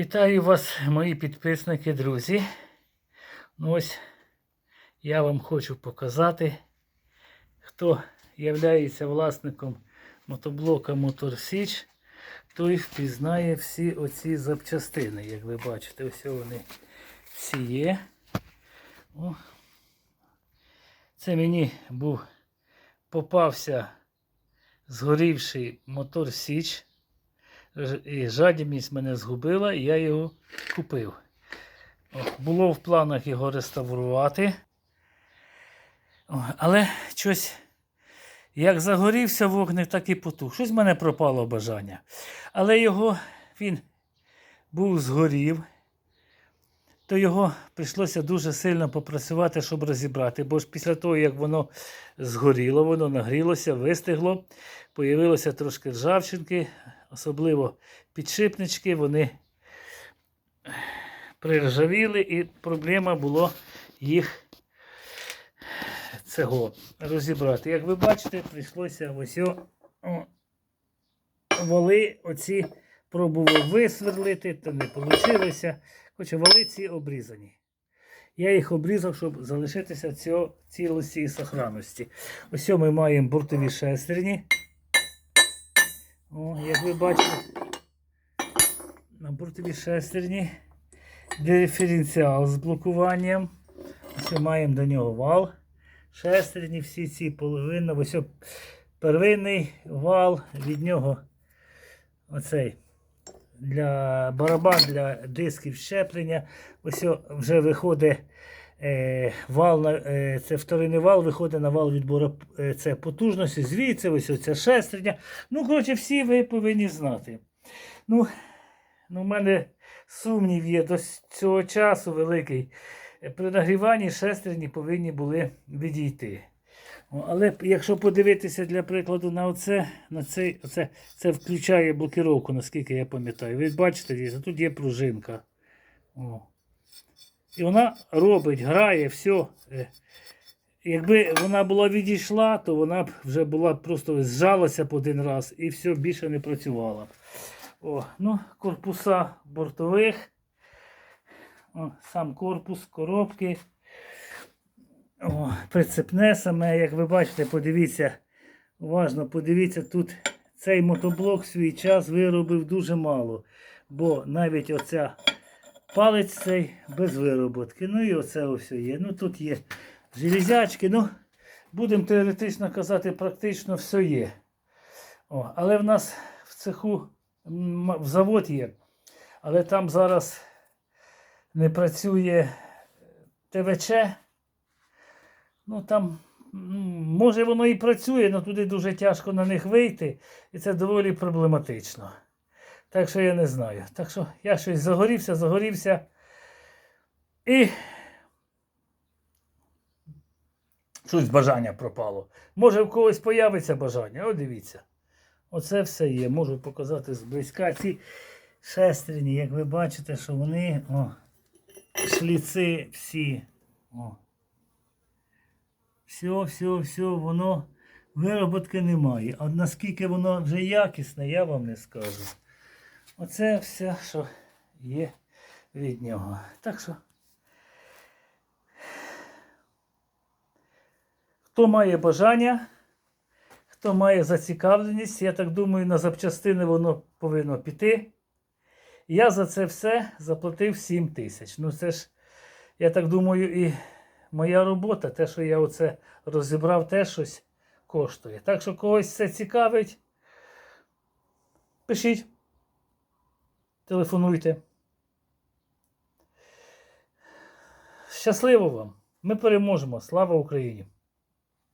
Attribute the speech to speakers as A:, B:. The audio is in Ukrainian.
A: Вітаю вас, мої підписники, друзі. Ну ось я вам хочу показати, хто є власником мотоблока Мотор Січ, той впізнає всі оці запчастини. Як ви бачите, ось вони всі є. О. Це мені був попався згорівший мотор Січ. І жадібність мене згубила, і я його купив. Було в планах його реставрувати. Але щось, як загорівся вогник, так і потух. Щось в мене пропало бажання. Але його він був згорів, то його прийшлося дуже сильно попрацювати, щоб розібрати. Бо ж після того, як воно згоріло, воно нагрілося, вистигло, появилося трошки ржавчинки, особливо підшипнички, вони приржавіли, і проблема була їх цього розібрати. Як ви бачите, прийшлося ось о, вали оці пробував висверлити, то не вийшло. Хоча вали ці обрізані. Я їх обрізав, щоб залишитися в цілості і сохранності. Ось ми маємо бортові шестерні. О, як ви бачите, на бортові шестерні диференціал з блокуванням. Ось маємо до нього вал. Шестерні, всі ці половини. Ось первинний вал, від нього оцей для барабан для дисків щеплення. Ось вже виходить вал, на, е, це вторинний вал, виходить на вал відбору е, це потужності. Звідси ось оця шестерня. Ну, коротше, всі ви повинні знати. Ну, ну, в мене сумнів є до цього часу великий. Е, При нагріванні шестерні повинні були відійти. Але якщо подивитися для прикладу на оце, на цей, оце, це включає блокировку, наскільки я пам'ятаю. Ви бачите, тут є пружинка. О. І вона робить, грає, все. Якби вона була відійшла, то вона б вже була просто зжалася б один раз і все більше не працювала. О, ну, корпуса бортових. О, сам корпус, коробки. О, прицепне саме, як ви бачите, подивіться, уважно подивіться, тут цей мотоблок в свій час виробив дуже мало. Бо навіть оця палець цей без вироботки. Ну і оце все є. Ну тут є железячки, ну, будемо теоретично казати, практично все є. О, але в нас в цеху в завод є. Але там зараз не працює ТВЧ. Ну там, може воно і працює, але туди дуже тяжко на них вийти, і це доволі проблематично. Так що я не знаю. Так що я щось загорівся, загорівся. І щось бажання пропало. Може в когось появиться бажання. О, дивіться. Оце все є. Можу показати зблизька. Ці шестерні, як ви бачите, що вони о, шліци всі. О. Все, все, все, воно вироботки немає. А наскільки воно вже якісне, я вам не скажу. Оце все, що є від нього. Так що. Хто має бажання, хто має зацікавленість, я так думаю, на запчастини воно повинно піти. Я за це все заплатив 7 тисяч. Ну це ж, я так думаю, і моя робота, те, що я оце розібрав, теж щось коштує. Так що когось це цікавить, пишіть, телефонуйте. Щасливо вам! Ми переможемо! Слава Україні!